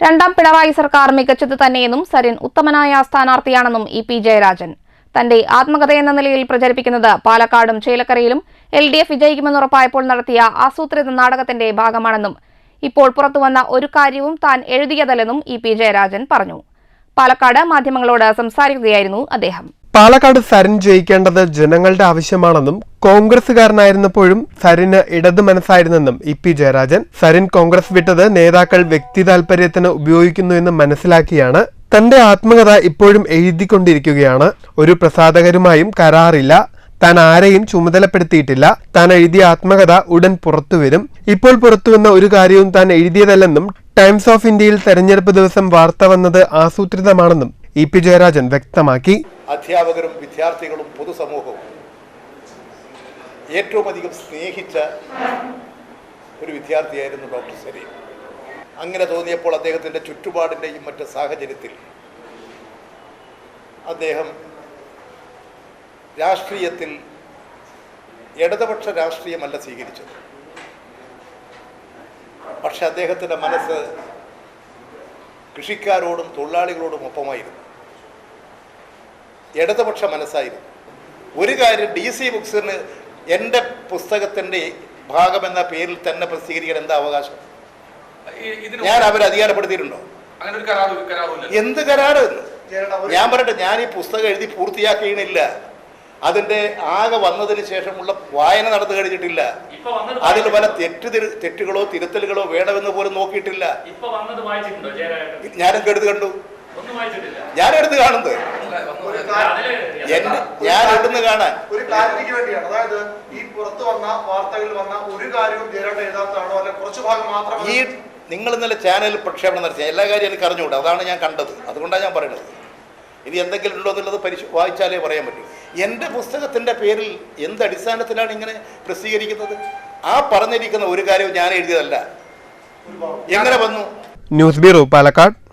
രണ്ടാം പിണറായി സർക്കാർ മികച്ചത് തന്നെയെന്നും സരിൻ ഉത്തമനായ സ്ഥാനാർത്ഥിയാണെന്നും ഇ പി ജയരാജൻ. തന്റെ ആത്മകഥയെന്ന നിലയിൽ പ്രചരിപ്പിക്കുന്നത് പാലക്കാടും ചേലക്കരയിലും എൽ ഡി എഫ് വിജയിക്കുമെന്നുറപ്പായപ്പോൾ നടത്തിയ ആസൂത്രിത നാടകത്തിന്റെ ഭാഗമാണെന്നും ഇപ്പോൾ പുറത്തുവന്ന ഒരു കാര്യവും താൻ എഴുതിയതല്ലെന്നും ഇ പി ജയരാജൻ പറഞ്ഞു. പാലക്കാട് മാധ്യമങ്ങളോട് സംസാരിക്കുകയായിരുന്നു അദ്ദേഹം. പാലക്കാട് സരൻ ജയിക്കേണ്ടത് ജനങ്ങളുടെ ആവശ്യമാണെന്നും കോൺഗ്രസുകാരനായിരുന്നപ്പോഴും സരിന് ഇടതു മനസ്സായിരുന്നെന്നും ഇ പി ജയരാജൻ. സരിൻ കോൺഗ്രസ് വിട്ടത് നേതാക്കൾ വ്യക്തി ഉപയോഗിക്കുന്നു എന്ന് മനസ്സിലാക്കിയാണ്. തന്റെ ആത്മകഥ ഇപ്പോഴും എഴുതിക്കൊണ്ടിരിക്കുകയാണ്. ഒരു പ്രസാധകരുമായും കരാറില്ല. താൻ ആരെയും ചുമതലപ്പെടുത്തിയിട്ടില്ല. താൻ എഴുതിയ ആത്മകഥ ഉടൻ പുറത്തുവരും ഇപ്പോൾ പുറത്തുവന്ന ഒരു കാര്യവും താൻ എഴുതിയതല്ലെന്നും ടൈംസ് ഓഫ് ഇന്ത്യയിൽ തെരഞ്ഞെടുപ്പ് ദിവസം വാർത്ത വന്നത് ആസൂത്രിതമാണെന്നും ഇ പി ജയരാജൻ വ്യക്തമാക്കി. അധ്യാപകരും വിദ്യാർത്ഥികളും പൊതുസമൂഹവും ഏറ്റവും അധികം സ്നേഹിച്ച ഒരു വിദ്യാർത്ഥിയായിരുന്നു ഡോക്ടർ സലീം അങ്ങനെ തോന്നിയപ്പോൾ അദ്ദേഹത്തിന്റെ ചുറ്റുപാടിന്റെയും മറ്റ് സാഹചര്യത്തിൽ അദ്ദേഹം രാഷ്ട്രീയത്തിൽ ഇടതുപക്ഷ രാഷ്ട്രീയമല്ല സ്വീകരിച്ചത്. പക്ഷെ അദ്ദേഹത്തിന്റെ മനസ്സ് കൃഷിക്കാരോടും തൊഴിലാളികളോടും ഒപ്പമായിരുന്നു. ഇടതുപക്ഷ മനസ്സായിരുന്നു. ഒരു കാര്യം ഡി സി ബുക്സിന് എന്റെ പുസ്തകത്തിന്റെ ഭാഗമെന്ന പേരിൽ തന്നെ പ്രസിദ്ധീകരിക്കാൻ എന്താ അവകാശം? ഞാൻ അവരെ അധികാരപ്പെടുത്തിയിട്ടുണ്ടോ? എന്ത് കരാറ്? ഞാൻ പറയട്ടെ ഞാൻ ഈ പുസ്തകം എഴുതി പൂർത്തിയാക്കിയില്ല അതിന്റെ ആകെ വന്നതിന് ശേഷമുള്ള വായന നടന്നു കഴിഞ്ഞിട്ടില്ല. അതിൽ പല തെറ്റ് തെറ്റുകളോ തിരുത്തലുകളോ വേണമെന്ന് പോലും നോക്കിയിട്ടില്ല. ഞാനും കെടുത്ത് കണ്ടു? ഒന്നും വായിച്ചിട്ടില്ല. ഞാൻ എടുത്ത് കാണുന്നത് ഞാൻ ഇവിടുന്ന് കാണാൻ. ഒരു ക്ലാരിറ്റിക്ക് വേണ്ടിയാണ്. അതായത് ഈ പുറത്തു വന്ന വാർത്തകളിൽ വന്ന ഒരു കാര്യവും ജയരാട്ട് എഴുതാത്തതാണോ? അല്ലെ കുറച്ചു ഭാഗം മാത്രം ഈ നിങ്ങൾ ഇന്നലെ ചാനലിൽ പ്രക്ഷേപണം നടത്തിയ എല്ലാ കാര്യവും എനിക്ക് അറിഞ്ഞുകൂടാ. അതാണ് ഞാൻ കണ്ടത്. അതുകൊണ്ടാണ് ഞാൻ പറയുന്നത്. ഇനി എന്തെങ്കിലും ഉണ്ടോ എന്നുള്ളത് പരിശോ വായിച്ചാലേ പറയാൻ പറ്റൂ. എന്റെ പുസ്തകത്തിന്റെ പേരിൽ എന്ത് അടിസ്ഥാനത്തിലാണ് ഇങ്ങനെ പ്രസിദ്ധീകരിക്കുന്നത്? ആ പറഞ്ഞിരിക്കുന്ന ഒരു കാര്യവും ഞാൻ എഴുതിയതല്ല. എങ്ങനെ വന്നു? News bureau Palakkad.